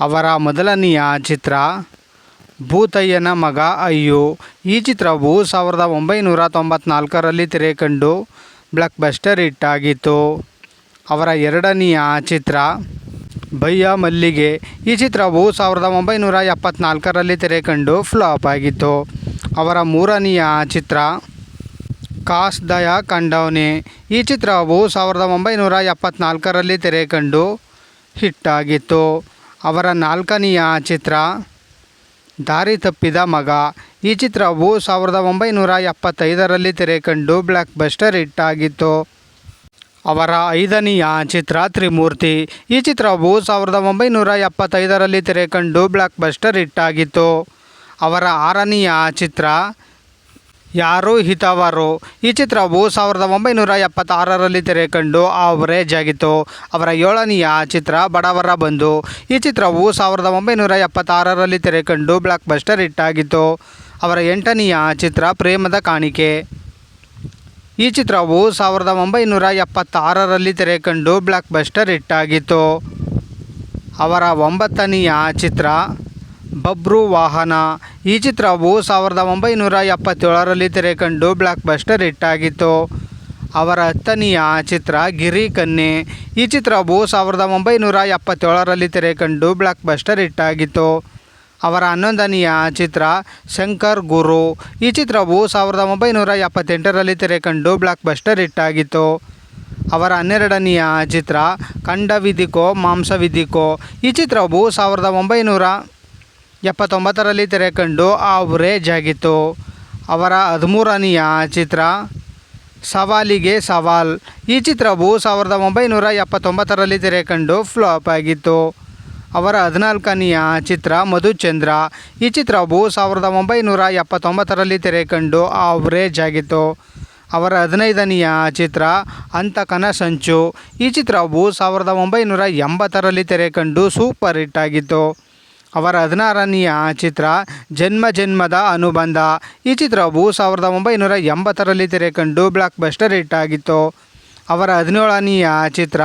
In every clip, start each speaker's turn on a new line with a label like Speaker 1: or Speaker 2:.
Speaker 1: ಅವರ ಮೊದಲನೆಯ ಚಿತ್ರ ಭೂತಯ್ಯನ ಮಗ ಅಯ್ಯೋ. ಈ ಚಿತ್ರವು ಸಾವಿರದ ಒಂಬೈನೂರ ತೊಂಬತ್ನಾಲ್ಕರಲ್ಲಿ ತೆರೆ ಕಂಡು ಬ್ಲಾಕ್ ಬಸ್ಟರ್ ಹಿಟ್ ಆಗಿತ್ತು ಅವರ ಎರಡನೆಯ ಚಿತ್ರ ಭಯ್ಯ ಮಲ್ಲಿಗೆ. ಈ ಚಿತ್ರವು ಸಾವಿರದ ಒಂಬೈನೂರ ಎಪ್ಪತ್ನಾಲ್ಕರಲ್ಲಿ ತೆರೆ ಕಂಡು ಫ್ಲಾಪ್ ಆಗಿತ್ತು. ಅವರ ಮೂರನೆಯ ಚಿತ್ರ ಕಾಸ್ ದಯ ಕಂಡವನೆ. ಈ ಚಿತ್ರವು ಸಾವಿರದ ಒಂಬೈನೂರ ಎಪ್ಪತ್ನಾಲ್ಕರಲ್ಲಿ ತೆರೆ ಕಂಡು ಹಿಟ್ ಆಗಿತ್ತು ಅವರ ನಾಲ್ಕನೆಯ ಚಿತ್ರ, ದಾರಿ ತಪ್ಪಿದ ಮಗ. ಈ ಚಿತ್ರವು ಸಾವಿರದ ಒಂಬೈನೂರ ಎಪ್ಪತ್ತೈದರಲ್ಲಿ ತೆರೆ ಕಂಡು ಬ್ಲ್ಯಾಕ್ ಬಸ್ಟರ್ ಹಿಟ್ ಆಗಿತ್ತು. ಅವರ ಐದನೆಯ ಚಿತ್ರ, ತ್ರಿಮೂರ್ತಿ. ಈ ಚಿತ್ರವು ಸಾವಿರದ ಒಂಬೈನೂರ ಎಪ್ಪತ್ತೈದರಲ್ಲಿ ತೆರೆ ಕಂಡು ಬ್ಲ್ಯಾಕ್ ಬಸ್ಟರ್ ಹಿಟ್ ಆಗಿತ್ತು. ಅವರ ಆರನೆಯ ಚಿತ್ರ ಯಾರು ಹಿತವರು? ಈ ಚಿತ್ರವು ಸಾವಿರದ ಒಂಬೈನೂರ ಎಪ್ಪತ್ತಾರರಲ್ಲಿ ತೆರೆ ಕಂಡು ಅವರೇಜ್ ಆಗಿತ್ತು ಅವರ ಏಳನೆಯ ಚಿತ್ರ ಬಡವರ ಬಂದು. ಈ ಚಿತ್ರವು ಸಾವಿರದ ಒಂಬೈನೂರ ಎಪ್ಪತ್ತಾರರಲ್ಲಿ ತೆರೆ ಕಂಡು ಬ್ಲಾಕ್ ಬಸ್ಟರ್ ಹಿಟ್ ಆಗಿತ್ತು. ಅವರ ಎಂಟನೆಯ ಚಿತ್ರ ಪ್ರೇಮದ ಕಾಣಿಕೆ. ಈ ಚಿತ್ರವು ಸಾವಿರದ ಒಂಬೈನೂರ ಎಪ್ಪತ್ತಾರರಲ್ಲಿ ತೆರೆ ಕಂಡು ಬ್ಲಾಕ್ ಬಸ್ಟರ್ ಹಿಟ್ ಆಗಿತ್ತು. ಅವರ ಒಂಬತ್ತನೆಯ ಚಿತ್ರ ಬಬ್ರು ವಾಹನ. ಈ ಚಿತ್ರವು ಸಾವಿರದ ಒಂಬೈನೂರ ಎಪ್ಪತ್ತೇಳರಲ್ಲಿ ತೆರೆ ಕಂಡು ಬ್ಲಾಕ್ ಬಸ್ಟರ್ ಹಿಟ್ ಆಗಿತ್ತು. ಅವರ ಹತ್ತನೆಯ ಚಿತ್ರ ಗಿರಿ ಕನ್ನೆ ಈ ಚಿತ್ರವು ಸಾವಿರದ ಒಂಬೈನೂರ ಎಪ್ಪತ್ತೇಳರಲ್ಲಿ ತೆರೆ ಕಂಡು ಬ್ಲಾಕ್ ಬಸ್ಟರ್ ಹಿಟ್ ಆಗಿತ್ತು. ಅವರ ಹನ್ನೊಂದನೆಯ ಚಿತ್ರ ಶಂಕರ್ ಗುರು. ಈ ಚಿತ್ರವು ಸಾವಿರದ ಒಂಬೈನೂರ ಎಪ್ಪತ್ತೆಂಟರಲ್ಲಿ ತೆರೆ ಕಂಡು ಬ್ಲಾಕ್ ಬಸ್ಟರ್ ಹಿಟ್ ಆಗಿತ್ತು. ಅವರ ಹನ್ನೆರಡನೆಯ ಚಿತ್ರ ಕಂಡವಿದಿಕೋ, ಮಾಂಸವಿದಿಕೋ. ಈ ಚಿತ್ರವು ಸಾವಿರದ ಒಂಬೈನೂರ ಎಪ್ಪತ್ತೊಂಬತ್ತರಲ್ಲಿ ತೆರೆ ಕಂಡು ಆವರೇಜ್ ಆಗಿತ್ತು ಅವರ ಹದಿಮೂರನೆಯ ಚಿತ್ರ ಸವಾಲಿಗೆ ಸವಾಲ್. ಈ ಚಿತ್ರವು ಸಾವಿರದ ಒಂಬೈನೂರ ಎಪ್ಪತ್ತೊಂಬತ್ತರಲ್ಲಿ ತೆರೆ ಕಂಡು ಫ್ಲಾಪ್ ಆಗಿತ್ತು. ಅವರ ಹದಿನಾಲ್ಕನೆಯ ಚಿತ್ರ ಮಧುಚಂದ್ರ. ಈ ಚಿತ್ರವು ಸಾವಿರದ ಒಂಬೈನೂರ ಎಪ್ಪತ್ತೊಂಬತ್ತರಲ್ಲಿ ತೆರೆ ಕಂಡು ಆವರೇಜ್ ಆಗಿತ್ತು ಅವರ ಹದಿನೈದನೆಯ ಚಿತ್ರ ಅಂತಕನ ಸಂಚು ಈ ಚಿತ್ರವು ಸಾವಿರದ ಒಂಬೈನೂರ ಎಂಬತ್ತರಲ್ಲಿ ತೆರೆ ಕಂಡು ಸೂಪರ್ ಹಿಟ್ ಆಗಿತ್ತು. ಅವರ ಹದಿನಾರನೆಯ ಚಿತ್ರ ಜನ್ಮ ಜನ್ಮದ ಅನುಬಂಧ. ಈ ಚಿತ್ರವು ಸಾವಿರದ ಒಂಬೈನೂರ ಎಂಬತ್ತರಲ್ಲಿ ತೆರೆಕಂಡು ಬ್ಲಾಕ್ ಬಸ್ಟರ್ ಹಿಟ್ ಆಗಿತ್ತು ಅವರ ಹದಿನೇಳನೆಯ ಚಿತ್ರ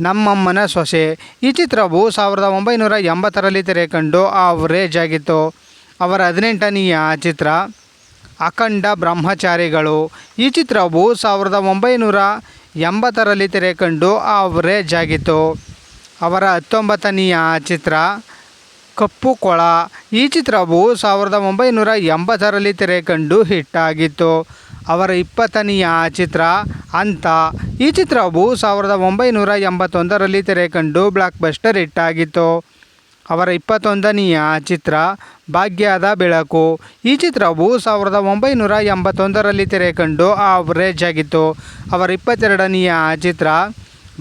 Speaker 1: ನಮ್ಮಮ್ಮನ ಸೊಸೆ. ಈ ಚಿತ್ರವು ಸಾವಿರದ ಒಂಬೈನೂರ ಎಂಬತ್ತರಲ್ಲಿ ತೆರೆಕಂಡು ಆವರೇಜ್ ಆಗಿತ್ತು. ಅವರ ಹದಿನೆಂಟನೆಯ ಚಿತ್ರ ಅಖಂಡ ಬ್ರಹ್ಮಚಾರಿಗಳು. ಈ ಚಿತ್ರವು ಸಾವಿರದ ಒಂಬೈನೂರ ಎಂಬತ್ತರಲ್ಲಿ ತೆರೆಕಂಡು ಆವರೇಜ್ ಆಗಿತ್ತು. ಅವರ ಹತ್ತೊಂಬತ್ತನೆಯ ಚಿತ್ರ ಕಪ್ಪು ಕೊಳ. ಈ ಚಿತ್ರವು ಸಾವಿರದ ಒಂಬೈನೂರ ಎಂಬತ್ತರಲ್ಲಿ ತೆರೆ ಕಂಡು ಹಿಟ್ ಆಗಿತ್ತು ಅವರ ಇಪ್ಪತ್ತನೆಯ ಚಿತ್ರ ಅಂತ. ಈ ಚಿತ್ರವು ಸಾವಿರದ ಒಂಬೈನೂರ ಎಂಬತ್ತೊಂದರಲ್ಲಿ ತೆರೆ ಕಂಡು ಬ್ಲಾಕ್ ಬಸ್ಟರ್ ಹಿಟ್ ಆಗಿತ್ತು ಅವರ ಇಪ್ಪತ್ತೊಂದನೆಯ ಚಿತ್ರ ಭಾಗ್ಯದ ಬೆಳಕು. ಈ ಚಿತ್ರವು ಸಾವಿರದ ಒಂಬೈನೂರ ಎಂಬತ್ತೊಂದರಲ್ಲಿ ತೆರೆ ಕಂಡು ಆವರೇಜ್ ಆಗಿತ್ತು. ಅವರ ಇಪ್ಪತ್ತೆರಡನೆಯ ಚಿತ್ರ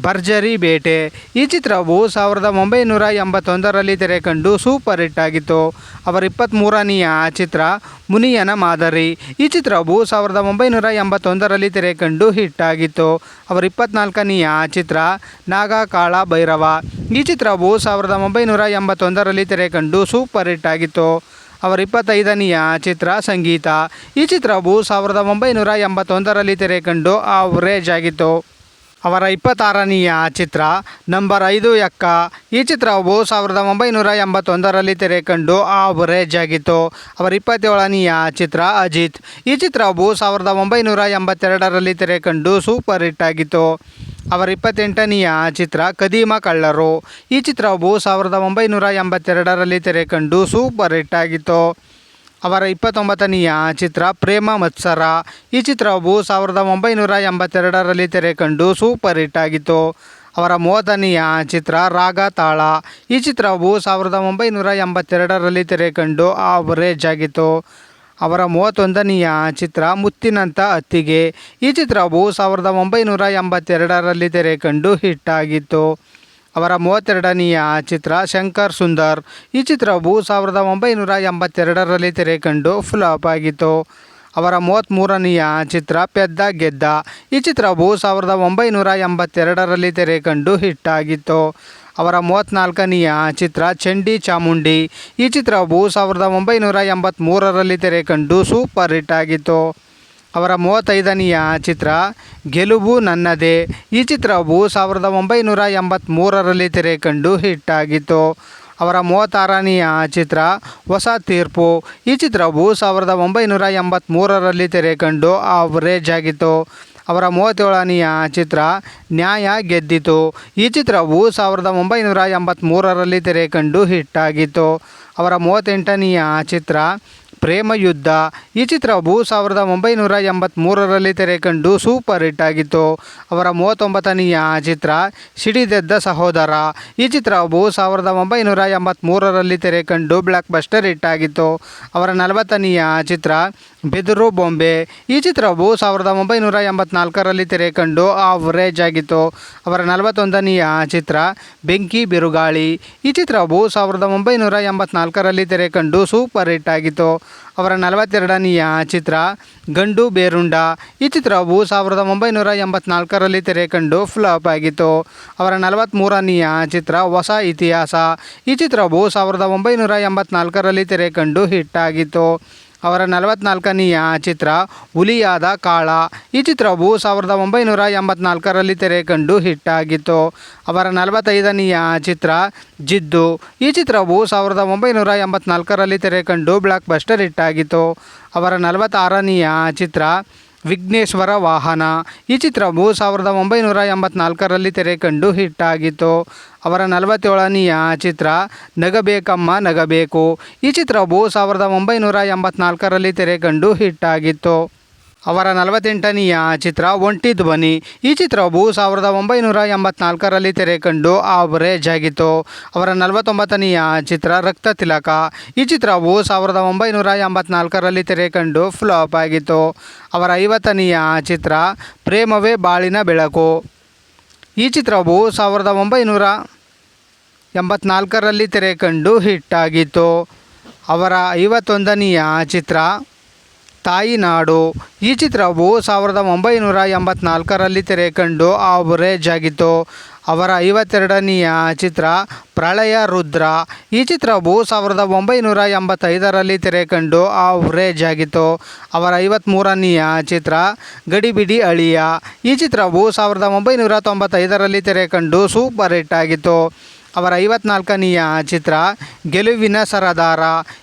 Speaker 1: ಭರ್ಜರಿ ಬೇಟೆ. ಈ ಚಿತ್ರವು ಸಾವಿರದ ಒಂಬೈನೂರ ಎಂಬತ್ತೊಂದರಲ್ಲಿ ತೆರೆ ಕಂಡು ಸೂಪರ್ ಹಿಟ್ ಆಗಿತ್ತು. ಅವರ ಇಪ್ಪತ್ತ್ಮೂರನೆಯ ಚಿತ್ರ ಮುನಿಯನ ಮಾದರಿ. ಈ ಚಿತ್ರವು ಸಾವಿರದ ಒಂಬೈನೂರ ಎಂಬತ್ತೊಂದರಲ್ಲಿ ತೆರೆ ಕಂಡು ಹಿಟ್ ಆಗಿತ್ತು. ಅವರ ಇಪ್ಪತ್ನಾಲ್ಕನೆಯ ಚಿತ್ರ ನಾಗಾಕಾಳ ಭೈರವ. ಈ ಚಿತ್ರವು ಸಾವಿರದ ಒಂಬೈನೂರ ಎಂಬತ್ತೊಂದರಲ್ಲಿ ತೆರೆ ಕಂಡು ಸೂಪರ್ ಹಿಟ್ ಆಗಿತ್ತು. ಅವರ ಇಪ್ಪತ್ತೈದನೆಯ ಚಿತ್ರ ಸಂಗೀತ. ಈ ಚಿತ್ರವು ಸಾವಿರದ ಒಂಬೈನೂರ ಎಂಬತ್ತೊಂದರಲ್ಲಿ ತೆರೆ ಕಂಡು ಆವರೇಜ್ ಆಗಿತ್ತು. ಅವರ ಇಪ್ಪತ್ತಾರನೆಯ ಚಿತ್ರ ನಂಬರ್ ಐದು ಎಕ್ಕ. ಈ ಚಿತ್ರವು ಸಾವಿರದ ಒಂಬೈನೂರ ಎಂಬತ್ತೊಂದರಲ್ಲಿ ತೆರೆ ಕಂಡು ಆವರೇಜ್ ಆಗಿತ್ತು ಅವರ ಇಪ್ಪತ್ತೇಳನೆಯ ಚಿತ್ರ ಅಜಿತ್. ಈ ಚಿತ್ರವು ಸಾವಿರದ ಒಂಬೈನೂರ ಎಂಬತ್ತೆರಡರಲ್ಲಿ ತೆರೆ ಕಂಡು ಸೂಪರ್ ಹಿಟ್ ಆಗಿತ್ತು. ಅವರ ಇಪ್ಪತ್ತೆಂಟನೆಯ ಚಿತ್ರ ಕದೀಮ ಕಳ್ಳರು. ಈ ಚಿತ್ರವು ಸಾವಿರದ ಒಂಬೈನೂರ ಎಂಬತ್ತೆರಡರಲ್ಲಿ ತೆರೆ ಕಂಡು ಸೂಪರ್ ಹಿಟ್ ಆಗಿತ್ತು. ಅವರ ಇಪ್ಪತ್ತೊಂಬತ್ತನೆಯ ಚಿತ್ರ ಪ್ರೇಮ ಮತ್ಸರ. ಈ ಚಿತ್ರವು ಸಾವಿರದ ಒಂಬೈನೂರ ಎಂಬತ್ತೆರಡರಲ್ಲಿ ತೆರೆ ಕಂಡು ಸೂಪರ್ ಹಿಟ್ ಆಗಿತ್ತು. ಅವರ ಮೂವತ್ತನೆಯ ಚಿತ್ರ ರಾಗ ತಾಳ. ಈ ಚಿತ್ರವು ಸಾವಿರದ ಒಂಬೈನೂರ ಎಂಬತ್ತೆರಡರಲ್ಲಿ ತೆರೆ ಕಂಡು ಆವರೇಜ್ ಆಗಿತ್ತು. ಅವರ ಮೂವತ್ತೊಂದನೆಯ ಚಿತ್ರ ಮುತ್ತಿನಂಥ ಅತ್ತಿಗೆ ಈ ಚಿತ್ರವು ಸಾವಿರದ ಒಂಬೈನೂರ ಎಂಬತ್ತೆರಡರಲ್ಲಿ ತೆರೆ ಕಂಡು ಹಿಟ್ ಆಗಿತ್ತು. ಅವರ ಮೂವತ್ತೆರಡನೆಯ ಚಿತ್ರ ಶಂಕರ್ ಸುಂದರ್. ಈ ಚಿತ್ರವು ಸಾವಿರದ ಒಂಬೈನೂರ ಎಂಬತ್ತೆರಡರಲ್ಲಿ ತೆರೆ ಕಂಡು ಫ್ಲಾಪ್ ಆಗಿತ್ತು. ಅವರ ಮೂವತ್ತ್ಮೂರನೆಯ ಚಿತ್ರ ಪೆದ್ದ ಗೆದ್ದ. ಈ ಚಿತ್ರವು ಸಾವಿರದ ಒಂಬೈನೂರ ಎಂಬತ್ತೆರಡರಲ್ಲಿ ತೆರೆ ಕಂಡು ಹಿಟ್ ಆಗಿತ್ತು. ಅವರ ಮೂವತ್ತ್ನಾಲ್ಕನೆಯ ಚಿತ್ರ ಚಂಡಿ ಚಾಮುಂಡಿ. ಈ ಚಿತ್ರವು ಸಾವಿರದ ಒಂಬೈನೂರ ಎಂಬತ್ತ್ಮೂರರಲ್ಲಿ ತೆರೆ ಕಂಡು ಸೂಪರ್ ಹಿಟ್ ಆಗಿತ್ತು. ಅವರ ಮೂವತ್ತೈದನೆಯ ಚಿತ್ರ ಗೆಲುವು ನನ್ನದೇ. ಈ ಚಿತ್ರವು ಸಾವಿರದ ಒಂಬೈನೂರ ಎಂಬತ್ತ್ಮೂರರಲ್ಲಿ ತೆರೆ ಕಂಡು ಹಿಟ್ ಆಗಿತ್ತು. ಅವರ ಮೂವತ್ತಾರನೆಯ ಚಿತ್ರ ಹೊಸ ತೀರ್ಪು. ಈ ಚಿತ್ರವು ಸಾವಿರದ ಒಂಬೈನೂರ ಎಂಬತ್ತ್ಮೂರರಲ್ಲಿ ತೆರೆ ಕಂಡು ಆವರೇಜ್ ಆಗಿತ್ತು. ಅವರ ಮೂವತ್ತೇಳನೆಯ ಚಿತ್ರ ನ್ಯಾಯ ಗೆದ್ದಿತು. ಈ ಚಿತ್ರವು ಸಾವಿರದ ಒಂಬೈನೂರ ಎಂಬತ್ತ್ಮೂರರಲ್ಲಿ ತೆರೆ ಕಂಡು ಹಿಟ್ ಆಗಿತ್ತು. ಅವರ ಮೂವತ್ತೆಂಟನೆಯ ಚಿತ್ರ ಪ್ರೇಮ ಯುದ್ಧ. ಈ ಚಿತ್ರವು ಸಾವಿರದ ಒಂಬೈನೂರ ಎಂಬತ್ತ್ಮೂರರಲ್ಲಿ ತೆರೆ ಕಂಡು ಸೂಪರ್ ಹಿಟ್ ಆಗಿತ್ತು. ಅವರ ಮೂವತ್ತೊಂಬತ್ತನೆಯ ಚಿತ್ರ ಸಿಡಿದೆದ್ದ ಸಹೋದರ. ಈ ಚಿತ್ರವು ಸಾವಿರದ ಒಂಬೈನೂರ ಎಂಬತ್ತ್ಮೂರರಲ್ಲಿ ತೆರೆ ಕಂಡು ಬ್ಲಾಕ್ ಬಸ್ಟರ್ ಹಿಟ್ ಆಗಿತ್ತು. ಅವರ ನಲವತ್ತನೆಯ ಚಿತ್ರ ಬೆದರು ಬೊಂಬೆ. ಈ ಚಿತ್ರವು ಸಾವಿರದ ಒಂಬೈನೂರ ಎಂಬತ್ನಾಲ್ಕರಲ್ಲಿ ತೆರೆ ಕಂಡು ಆವರೇಜ್ ಆಗಿತ್ತು. ಅವರ ನಲವತ್ತೊಂದನೆಯ ಚಿತ್ರ ಬೆಂಕಿ ಬಿರುಗಾಳಿ. ಈ ಚಿತ್ರವು ಸಾವಿರದ ಒಂಬೈನೂರ ಎಂಬತ್ನಾಲ್ಕರಲ್ಲಿ ತೆರೆ ಕಂಡು ಸೂಪರ್ ಹಿಟ್ ಆಗಿತ್ತು. ಅವರ ನಲವತ್ತೆರಡನೆಯ ಚಿತ್ರ ಗಂಡು ಬೇರುಂಡ. ಈ ಚಿತ್ರವು ಸಾವಿರದ ಒಂಬೈನೂರ ಎಂಬತ್ನಾಲ್ಕರಲ್ಲಿ ತೆರೆ ಕಂಡು ಫ್ಲಾಪ್ ಆಗಿತ್ತು. ಅವರ ನಲವತ್ತ್ಮೂರನೆಯ ಚಿತ್ರ ಹೊಸ ಇತಿಹಾಸ. ಈ ಚಿತ್ರವು ಸಾವಿರದ ಒಂಬೈನೂರ ಎಂಬತ್ನಾಲ್ಕರಲ್ಲಿ ತೆರೆ ಕಂಡು ಹಿಟ್ ಆಗಿತ್ತು. ಅವರ ನಲವತ್ನಾಲ್ಕನೆಯ ಚಿತ್ರ ಹುಲಿಯಾದ ಕಾಳ. ಈ ಚಿತ್ರವು ಸಾವಿರದ ಒಂಬೈನೂರ ಎಂಬತ್ನಾಲ್ಕರಲ್ಲಿ ತೆರೆ ಕಂಡು ಹಿಟ್ ಆಗಿತ್ತು ಅವರ ನಲವತ್ತೈದನೆಯ ಚಿತ್ರ ಜಿದ್ದು. ಈ ಚಿತ್ರವು ಸಾವಿರದ ಒಂಬೈನೂರ ಎಂಬತ್ನಾಲ್ಕರಲ್ಲಿ ತೆರೆ ಕಂಡು ಬ್ಲಾಕ್ ಬಸ್ಟರ್ ಹಿಟ್ಟಾಗಿತ್ತು. ಅವರ ನಲವತ್ತಾರನೆಯ ಚಿತ್ರ ವಿಘ್ನೇಶ್ವರ ವಾಹನ. ಈ ಚಿತ್ರವು ಸಾವಿರದ ಒಂಬೈನೂರ ಎಂಬತ್ನಾಲ್ಕರಲ್ಲಿ ತೆರೆ ಕಂಡು ಹಿಟ್ ಆಗಿತ್ತು. ಅವರ ನಲವತ್ತೇಳನೆಯ ಚಿತ್ರ ನಗಬೇಕಮ್ಮ ನಗಬೇಕು. ಈ ಚಿತ್ರವು ಸಾವಿರದ ಒಂಬೈನೂರ ಎಂಬತ್ನಾಲ್ಕರಲ್ಲಿ ತೆರೆ ಕಂಡು ಹಿಟ್ ಆಗಿತ್ತು. ಅವರ ನಲವತ್ತೆಂಟನೆಯ ಚಿತ್ರ ಒಂಟಿ ಧ್ವನಿ ಈ ಚಿತ್ರವು ಸಾವಿರದ ಒಂಬೈನೂರ ಎಂಬತ್ನಾಲ್ಕರಲ್ಲಿ ತೆರೆ ಕಂಡು ಆವರೇಜ್ ಆಗಿತ್ತು ಅವರ ನಲವತ್ತೊಂಬತ್ತನೆಯ ಚಿತ್ರ ರಕ್ತ ತಿಲಕ. ಈ ಚಿತ್ರವು ಸಾವಿರದ ಒಂಬೈನೂರ ಎಂಬತ್ನಾಲ್ಕರಲ್ಲಿ ತೆರೆ ಕಂಡು ಫ್ಲಾಪ್ ಆಗಿತ್ತು. ಅವರ ಐವತ್ತನೆಯ ಚಿತ್ರ ಪ್ರೇಮವೇ ಬಾಳಿನ ಬೆಳಕು. ಈ ಚಿತ್ರವು ಸಾವಿರದ ಒಂಬೈನೂರ ಎಂಬತ್ನಾಲ್ಕರಲ್ಲಿ ತೆರೆ ಕಂಡು ಹಿಟ್ ಆಗಿತ್ತು. ಅವರ ಐವತ್ತೊಂದನೆಯ ಚಿತ್ರ ತಾಯಿನಾಡು. ಈ ಚಿತ್ರವು ಸಾವಿರದ ಒಂಬೈನೂರ ಎಂಬತ್ನಾಲ್ಕರಲ್ಲಿ ತೆರೆ ಕಂಡು ಆವರೇಜ್ ಆಗಿತ್ತು ಅವರ ಐವತ್ತೆರಡನೆಯ ಚಿತ್ರ ಪ್ರಳಯ ರುದ್ರ. ಈ ಚಿತ್ರವು ಸಾವಿರದ ಒಂಬೈನೂರ ಎಂಬತ್ತೈದರಲ್ಲಿ ತೆರೆ ಕಂಡು ಆವರೇಜ್ ಆಗಿತ್ತು ಅವರ ಐವತ್ತ್ಮೂರನೆಯ ಚಿತ್ರ ಗಡಿಬಿಡಿ ಅಳಿಯ. ಈ ಚಿತ್ರವು ಸಾವಿರದ ಒಂಬೈನೂರ ತೊಂಬತ್ತೈದರಲ್ಲಿ ತೆರೆ ಕಂಡು ಸೂಪರ್ ಹಿಟ್ ಆಗಿತ್ತು. ಅವರ ಐವತ್ನಾಲ್ಕನೆಯ ಚಿತ್ರ ಗೆಲುವಿನ ಸರದಾರ.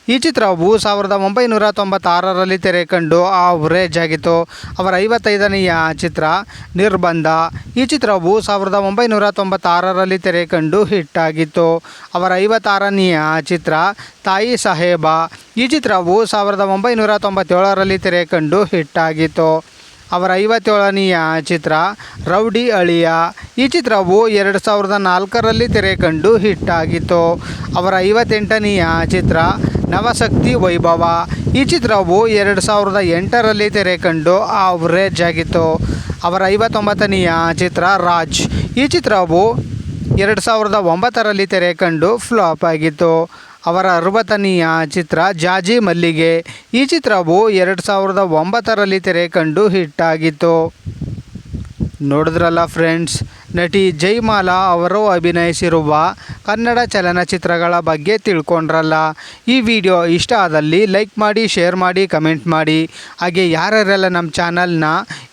Speaker 1: ಈ ಚಿತ್ರವು ಸಾವಿರದ ಒಂಬೈನೂರ ತೊಂಬತ್ತಾರರಲ್ಲಿ ತೆರೆ ಕಂಡು ಆವರೇಜ್ ಆಗಿತ್ತು. ಅವರ ಐವತ್ತೈದನೆಯ ಚಿತ್ರ ನಿರ್ಬಂಧ. ಈ ಚಿತ್ರವು ಸಾವಿರದ ಒಂಬೈನೂರ ತೊಂಬತ್ತಾರರಲ್ಲಿ ತೆರೆ ಕಂಡು ಹಿಟ್ ಆಗಿತ್ತು. ಅವರ ಐವತ್ತಾರನೆಯ ಚಿತ್ರ ತಾಯಿ ಸಾಹೇಬ. ಈ ಚಿತ್ರವು ಸಾವಿರದ ಒಂಬೈನೂರ ತೊಂಬತ್ತೇಳರಲ್ಲಿ ತೆರೆ ಕಂಡು ಹಿಟ್ ಆಗಿತ್ತು. ಅವರ ಐವತ್ತೇಳನೆಯ ಚಿತ್ರ ರೌಡಿ ಅಳಿಯ. ಈ ಚಿತ್ರವು ಎರಡು ಸಾವಿರದ ನಾಲ್ಕರಲ್ಲಿ ತೆರೆ ಕಂಡು ಹಿಟ್ ಆಗಿತ್ತು. ಅವರ ಐವತ್ತೆಂಟನೆಯ ಚಿತ್ರ ನವಶಕ್ತಿ ವೈಭವ. ಈ ಚಿತ್ರವು ಎರಡು ಸಾವಿರದ ಎಂಟರಲ್ಲಿ ತೆರೆ ಕಂಡು ಆವರೇಜ್ ಆಗಿತ್ತು. ಅವರ ಐವತ್ತೊಂಬತ್ತನೆಯ ಚಿತ್ರ ರಾಜ್. ಈ ಚಿತ್ರವು ಎರಡು ಸಾವಿರದ ಒಂಬತ್ತರಲ್ಲಿ ತೆರೆ ಕಂಡು ಫ್ಲಾಪ್ ಆಗಿತ್ತು. ಅವರ ಅರವತ್ತನೆಯ ಚಿತ್ರ ಜಾಜಿ ಮಲ್ಲಿಗೆ. ಈ ಚಿತ್ರವು ಎರಡು ಸಾವಿರದ ಒಂಬತ್ತರಲ್ಲಿ ತೆರೆ ಕಂಡು ಹಿಟ್ ಆಗಿತ್ತು. ನೋಡಿದ್ರಲ್ಲ ಫ್ರೆಂಡ್ಸ್, ನಟಿ ಜೈಮಾಲಾ ಅವರು ಅಭಿನಯಿಸಿರುವ ಕನ್ನಡ ಚಲನಚಿತ್ರಗಳ ಬಗ್ಗೆ ತಿಳ್ಕೊಂಡ್ರಲ್ಲ. ಈ ವಿಡಿಯೋ ಇಷ್ಟ ಆದಲ್ಲಿ ಲೈಕ್ ಮಾಡಿ, ಶೇರ್ ಮಾಡಿ, ಕಮೆಂಟ್ ಮಾಡಿ. ಹಾಗೆ ಯಾರ್ಯಾರೆಲ್ಲ ನಮ್ಮ ಚಾನಲ್ನ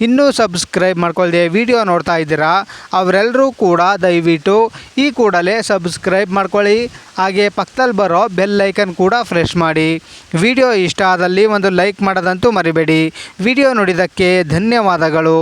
Speaker 1: ಇನ್ನೂ ಸಬ್ಸ್ಕ್ರೈಬ್ ಮಾಡ್ಕೊಳ್ದೆ ವಿಡಿಯೋ ನೋಡ್ತಾ ಇದ್ದೀರಾ ಅವರೆಲ್ಲರೂ ಕೂಡ ದಯವಿಟ್ಟು ಈ ಕೂಡಲೇ ಸಬ್ಸ್ಕ್ರೈಬ್ ಮಾಡ್ಕೊಳ್ಳಿ. ಹಾಗೆ ಪಕ್ಕದಲ್ಲಿ ಬರೋ ಬೆಲ್ ಲೈಕನ್ ಕೂಡ ಫ್ರೆಶ್ ಮಾಡಿ. ವಿಡಿಯೋ ಇಷ್ಟ ಆದಲ್ಲಿ ಒಂದು ಲೈಕ್ ಮಾಡೋದಂತೂ ಮರಿಬೇಡಿ. ವಿಡಿಯೋ ನೋಡಿದ್ದಕ್ಕೆ ಧನ್ಯವಾದಗಳು.